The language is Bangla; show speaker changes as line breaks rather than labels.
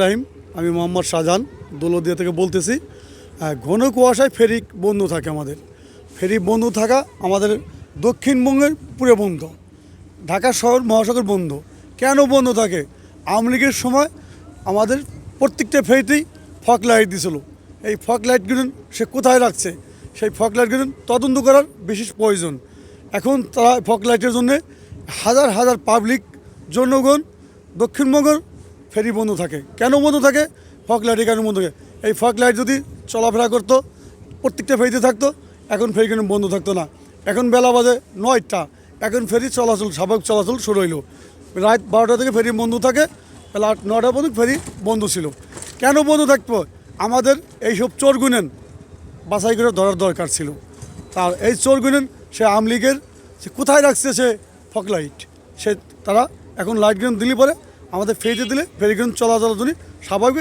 রাহিম, আমি মোহাম্মদ শাহজাহান দৌলদিয়া থেকে বলতেছি। ঘন কুয়াশায় ফেরি বন্ধ থাকে আমাদের। ফেরি বন্ধ থাকা আমাদের দক্ষিণবঙ্গের পুরো বন্ধ। ঢাকা শহর, মহাসাগর বন্ধ। কেন বন্ধ থাকে? আওয়ামী লীগের সময় আমাদের প্রত্যেকটা ফেরিতেই ফক লাইট দিছিল। এই ফক লাইটগুলো সে কোথায় রাখছে? সেই ফক লাইটগুলো তদন্ত করার বিশেষ প্রয়োজন। এখন তারা ফক লাইটের জন্যে হাজার হাজার পাবলিক জনগণ, দক্ষিণবঙ্গের ফেরি বন্ধ থাকে। কেন বন্ধ থাকে? ফক লাইটে কেন বন্ধ থাকে। এই ফক লাইট যদি চলাফেরা করতো, প্রত্যেকটা ফেরিতে থাকতো, এখন ফেরি কেন বন্ধ থাকতো না। এখন বেলা বাজে নয়টা, এখন ফেরি চলাচল, স্বাভাবিক চলাচল শুরু হইল। রাত বারোটা থেকে ফেরি বন্ধ থাকে, বেলা আট নটা পর্যন্ত ফেরি বন্ধ ছিল। কেন বন্ধ থাকতো? আমাদের এইসব চোর গুনেন বাছাই করে ধরার দরকার ছিল। তার এই চোর গুনেন সে আওয়ামী লীগের সে কোথায় রাখছে সে ফক লাইট সে তারা এখন লাইট গ্রেন দিলে পরে আমাদের ফেরিতে দিলে ফেরি কিন্তু চলাচলের জন্য স্বাভাবিক